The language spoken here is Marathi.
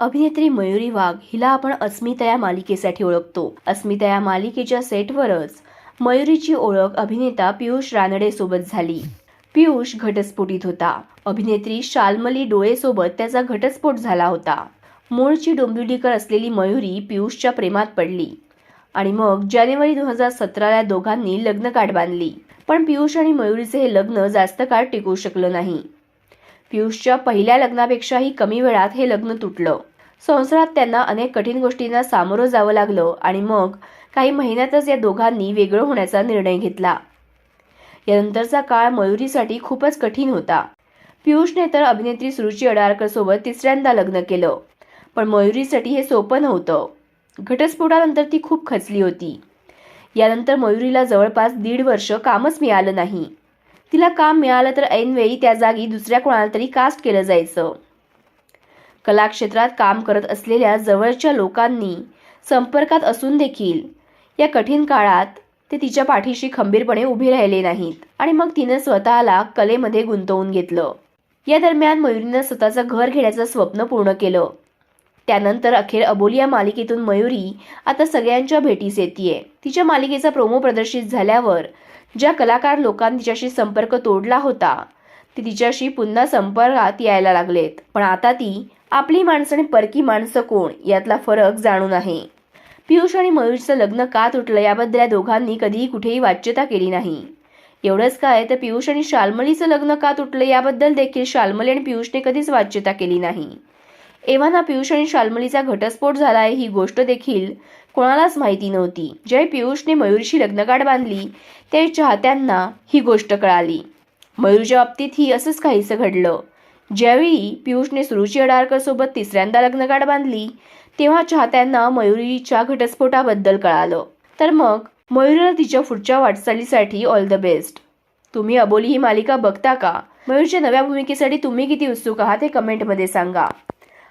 अभिनेत्री मयुरी वाघ हिला आपण अस्मिता या मालिकेसाठी ओळखतो. अस्मिता या मालिकेच्या सेटवरच मयुरीची ओळख अभिनेता पियुष रानडे सोबत झाली. पियुष घटस्फोटीत होता. अभिनेत्री शाल्मली डोळेसोबत त्याचा घटस्फोट झाला होता. मूळची डोंबिवलीकर असलेली मयुरी पियुषच्या प्रेमात पडली. आणि मग जानेवारी दोन हजार सतराला दोघांनी लग्न काढ बांधली. पण पियुष आणि मयुरीचे हे लग्न जास्त काळ टिकू शकलं नाही. पियुषच्या पहिल्या लग्नापेक्षाही कमी वेळात हे लग्न तुटलं. संसारात त्यांना अनेक कठीण गोष्टींना सामोरं जावं लागलं आणि मग काही महिन्यातच या दोघांनी वेगळं होण्याचा निर्णय घेतला. यानंतरचा काळ मयुरीसाठी खूपच कठीण होता. पियुषने तर अभिनेत्री सुरुची अडारकर सोबत तिसऱ्यांदा लग्न केलं पण मयुरीसाठी हे सोपं नव्हतं. घटस्फोटानंतर ती खूप खचली होती. यानंतर मयुरीला जवळपास दीड वर्ष कामच मिळालं नाही. तिला काम मिळालं तर ऐनवेळी त्या जागी दुसऱ्या कोणाला तरी कास्ट केलं जायचं. कलाक्षेत्रात काम करत असलेल्या जवळच्या लोकांनी संपर्कात असून देखील या कठीण काळात ते तिच्या पाठीशी खंबीरपणे उभे राहिले नाहीत आणि मग तिनं स्वतःला कलेमध्ये गुंतवून घेतलं. या दरम्यान मयुरीनं स्वतःचं घर घेण्याचं स्वप्न पूर्ण केलं. त्यानंतर अखेर अबोली या मालिकेतून मयुरी आता सगळ्यांच्या भेटीस येते तिच्या मालिकेचा प्रोमो प्रदर्शित झाल्यावर ज्या कलाकार लोकांनी तिच्याशी संपर्क तोडला होता ते तिच्याशी पुन्हा संपर्कात यायला लागलेत. पण आता ती आपली माणसं आणि परकी माणसं कोण यातला फरक जाणून आहे. पियुष आणि मयुरीचं लग्न का तुटलं याबद्दल या दोघांनी कधीही कुठेही वाच्यता केली नाही. एवढंच काय तर पियुष आणि शाल्मलीचं लग्न का तुटलं याबद्दल देखील शाल्मली आणि पियुषने कधीच वाच्यता केली नाही. एव्हाना पियुष आणि शाल्मलीचा घटस्फोट झाला आहे ही गोष्ट देखील कोणालाच माहिती नव्हती. ज्यावेळी पियुषने मयूरशी लग्नगाठ बांधली ते चाहत्यांना ही गोष्ट कळाली. मयूरच्या बाबतीत ही असंच काहीसं घडलं. ज्यावेळी पियुषने सुरुची अडारकर सोबत तिसऱ्यांदा लग्नगाठ बांधली तेव्हा चाहत्यांना मयुरीच्या घटस्फोटाबद्दल कळालं. तर मग मयुरीला तिच्या पुढच्या वाटचालीसाठी ऑल द बेस्ट तुम्ही अबोली ही मालिका बघता का? मयूरच्या नव्या भूमिकेसाठी तुम्ही किती उत्सुक आहात हे कमेंटमध्ये सांगा.